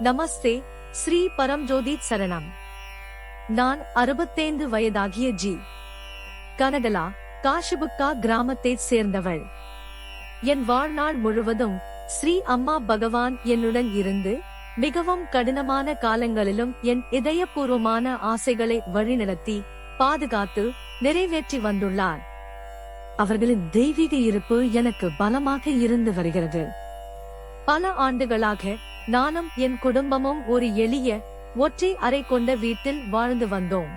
நமஸ்தே ஸ்ரீ பரம்ஜோதி சரணம் நான் அறுபத்தைந்து வயதாகிய ஜி கனகலா காஷிபுக்கா கிராமத்தைச் சேர்ந்தவள் என் வாழ்நாள் முழுவதும் ஸ்ரீ அம்மா பகவான் என்னுடன் இருந்து மிகவும் கடினமான காலங்களிலும் என் இதயபூர்வமான ஆசைகளை வழிநடத்தி பாதுகாத்து நிறைவேற்றி வந்துள்ளார் அவர்களின் தெய்வீக இருப்பு எனக்கு பலமாக இருந்து வருகிறது பல ஆண்டுகளாக நானும் என் குடும்பமும் ஒரு எளிய ஒற்றை அறை கொண்ட வீட்டில் வாழ்ந்து வந்தோம்.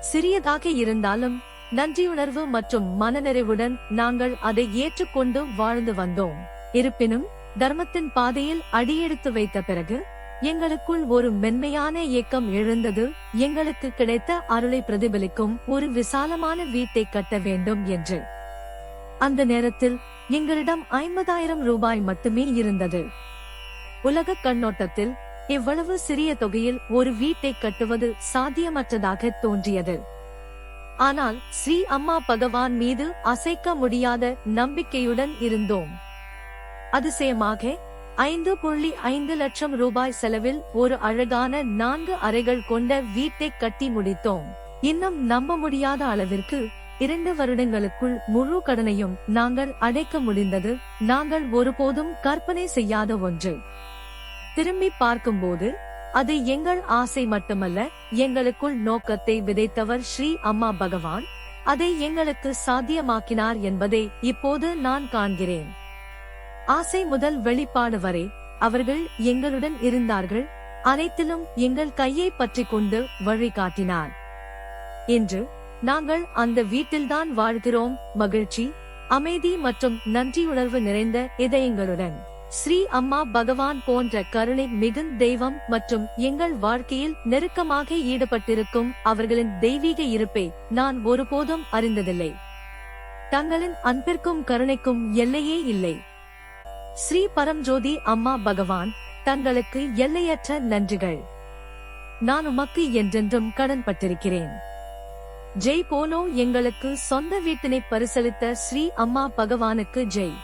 சிறியதாக இருந்தாலும் நன்றியுணர்வு மற்றும் மனநிறைவுடன் நாங்கள் அதை ஏற்றுக்கொண்டு வாழ்ந்து வந்தோம். இருப்பினும் தர்மத்தின் பாதையில் அடியெடுத்து வைத்த பிறகு எங்களுக்குள் ஒரு மென்மையான இயக்கம் எழுந்தது எங்களுக்கு கிடைத்த அருளை பிரதிபலிக்கும் ஒரு விசாலமான வீட்டை கட்ட வேண்டும் என்று. அந்த நேரத்தில் எங்களிடம் ஐம்பதாயிரம் ரூபாய் மட்டுமே இருந்தது. உலக கண்ணோட்டத்தில் இவ்வளவு சிறிய தொகையில் ஒரு வீட்டை கட்டுவது சாத்தியமற்றதாக தோன்றியது. ஆனால் ஸ்ரீ அம்மா பகவான் மீது அசைக்க முடியாத நம்பிக்கையுடன் இருந்தோம். அதிசயமாக ஐந்து புள்ளி ஐந்து லட்சம் ரூபாய் செலவில் ஒரு அழகான நான்கு அறைகள் கொண்ட வீட்டை கட்டி முடித்தோம். இன்னும் நம்ப முடியாத அளவிற்கு இரண்டு வருடங்களுக்குள் முழு கடனையும் நாங்கள் அடைக்க முடிந்தது. நாங்கள் ஒருபோதும் கற்பனை செய்யாத ஒன்று. திரும்பி பார்க்கும்போது அது எங்கள் ஆசை மட்டுமல்ல எங்களுக்குள் நோக்கத்தை விதைத்தவர் ஸ்ரீ அம்மா பகவான். அதை எங்களுக்கு சாத்தியமாக்கினார் என்பதை இப்போது நான் காண்கிறேன். ஆசை முதல் வெளிப்பாடு வரை அவர்கள் எங்களுடன் இருந்தார்கள் அனைத்திலும் எங்கள் கையை பற்றி கொண்டு வழிகாட்டினார். இன்று நாங்கள் அந்த வீட்டில்தான் வாழ்கிறோம் மகிழ்ச்சி அமைதி மற்றும் நன்றியுணர்வு நிறைந்த இதயங்களுடன். ஸ்ரீ அம்மா பகவான் போன்ற கருணை மிகுந்த தெய்வம் மற்றும் எங்கள் வாழ்க்கையில் நெருக்கமாக ஈடுபட்டிருக்கும் அவர்களின் தெய்வீக இருப்பை நான் ஒருபோதும் அறிந்ததில்லை. தங்களின் அன்பிற்கும் கருணைக்கும் எல்லையே இல்லை. ஸ்ரீ பரம்ஜோதி அம்மா பகவான் தங்களுக்கு எல்லையற்ற நன்றிகள். நான் உமக்கு என்றென்றும் கடன்பட்டிருக்கிறேன். ஜெய் போனோ எங்களுக்கு சொந்த வீட்டினை பரிசளித்த ஸ்ரீ அம்மா பகவானுக்கு ஜெய்.